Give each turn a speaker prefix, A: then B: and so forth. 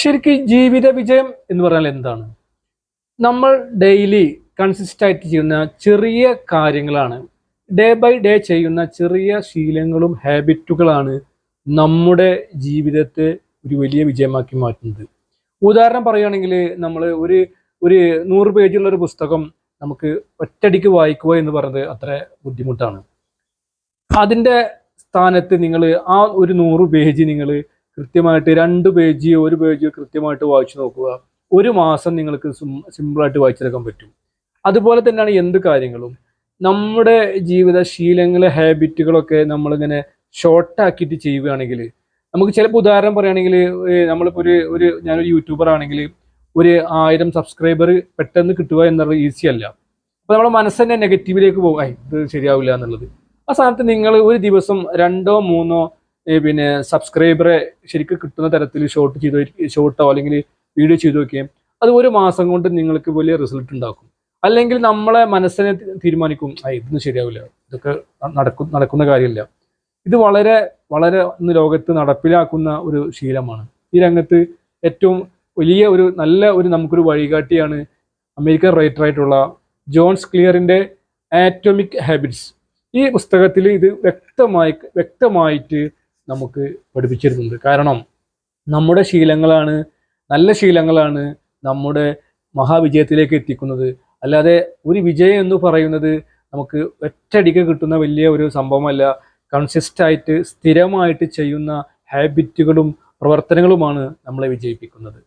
A: ശരിക്കും ജീവിത വിജയം എന്ന് പറഞ്ഞാൽ എന്താണ്? നമ്മൾ ഡെയിലി കൺസിസ്റ്റ് ആയിട്ട് ചെയ്യുന്ന ചെറിയ കാര്യങ്ങളാണ്. ഡേ ബൈ ഡേ ചെയ്യുന്ന ചെറിയ ശീലങ്ങളും ഹാബിറ്റുകളാണ് നമ്മുടെ ജീവിതത്തെ ഒരു വലിയ വിജയമാക്കി മാറ്റുന്നത്. ഉദാഹരണം പറയുകയാണെങ്കിൽ നമ്മൾ ഒരു ഒരു നൂറ് പേജുള്ള ഒരു പുസ്തകം നമുക്ക് ഒറ്റടിക്ക് വായിക്കുക എന്ന് പറയുന്നത് അത്ര ബുദ്ധിമുട്ടാണ്. അതിന്റെ സ്ഥാനത്ത് നിങ്ങൾ ആ ഒരു നൂറ് പേജ് നിങ്ങൾ കൃത്യമായിട്ട് രണ്ട് പേജ് ഒരു പേജ് കൃത്യമായിട്ട് വായിച്ചു നോക്കുക. ഒരു മാസം നിങ്ങൾക്ക് സിമ്പിളായിട്ട് വായിച്ചെടുക്കാൻ പറ്റും. അതുപോലെ തന്നെയാണ് എന്ത് കാര്യങ്ങളും? നമ്മുടെ ജീവിത ശീലങ്ങൾ ഹാബിറ്റുകളൊക്കെ നമ്മളിങ്ങനെ ഷോർട്ടാക്കിയിട്ട് ചെയ്യുകയാണെങ്കിൽ നമുക്ക് ചിലപ്പോൾ ഉദാഹരണം പറയുകയാണെങ്കിൽ നമ്മളിപ്പോൾ ഒരു ഒരു ഞാനൊരു യൂട്യൂബർ ആണെങ്കിൽ ഒരു ആയിരം സബ്സ്ക്രൈബർ പെട്ടെന്ന് കിട്ടുക എന്നുള്ളത് ഈസി അല്ല. അപ്പോൾ നമ്മുടെ മനസ്സ് തന്നെ നെഗറ്റീവിലേക്ക് പോകും. ഇത് ശരിയാവില്ല എന്നുള്ളത്. ആ സ്ഥാനത്ത് നിങ്ങൾ ഒരു ദിവസം രണ്ടോ മൂന്നോ പിന്നെ സബ്സ്ക്രൈബറെ ശരിക്കും കിട്ടുന്ന തരത്തിൽ ഷോർട്ട് ചെയ്ത് ഷോർട്ടോ അല്ലെങ്കിൽ വീഡിയോ ചെയ്തു നോക്കിയാൽ അത് ഒരു മാസം കൊണ്ട് നിങ്ങൾക്ക് വലിയ റിസൾട്ട് ഉണ്ടാക്കും. അല്ലെങ്കിൽ നമ്മളെ മനസ്സിനെ തീരുമാനിക്കും ആ ഇതൊന്നും ശരിയാവില്ല ഇതൊക്കെ നടക്കും നടക്കുന്ന കാര്യമില്ല. ഇത് വളരെ വളരെ ഇന്ന് ലോകത്ത് നടപ്പിലാക്കുന്ന ഒരു ശീലമാണ്. ഈ രംഗത്ത് ഏറ്റവും വലിയ ഒരു നല്ല ഒരു നമുക്കൊരു വഴികാട്ടിയാണ് അമേരിക്കൻ റൈറ്റർ ആയിട്ടുള്ള ജോൺസ് ക്ലിയറിന്റെ ആറ്റോമിക് ഹാബിറ്റ്സ് ഈ പുസ്തകത്തിൽ ഇത് വ്യക്തമായി വ്യക്തമായിട്ട് നമുക്ക് പഠിപ്പിച്ചിരുന്നുണ്ട് കാരണം നമ്മുടെ ശീലങ്ങളാണ് നല്ല ശീലങ്ങളാണ് നമ്മുടെ മഹാവിജയത്തിലേക്ക് എത്തിക്കുന്നത്. അല്ലാതെ ഒരു വിജയം എന്ന് പറയുന്നത് നമുക്ക് ഒറ്റയടിക്ക് കിട്ടുന്ന വലിയ ഒരു സംഭവമല്ല. കൺസിസ്റ്റായിട്ട് സ്ഥിരമായിട്ട് ചെയ്യുന്ന ഹാബിറ്റുകളും പ്രവർത്തനങ്ങളുമാണ് നമ്മളെ വിജയിപ്പിക്കുന്നത്.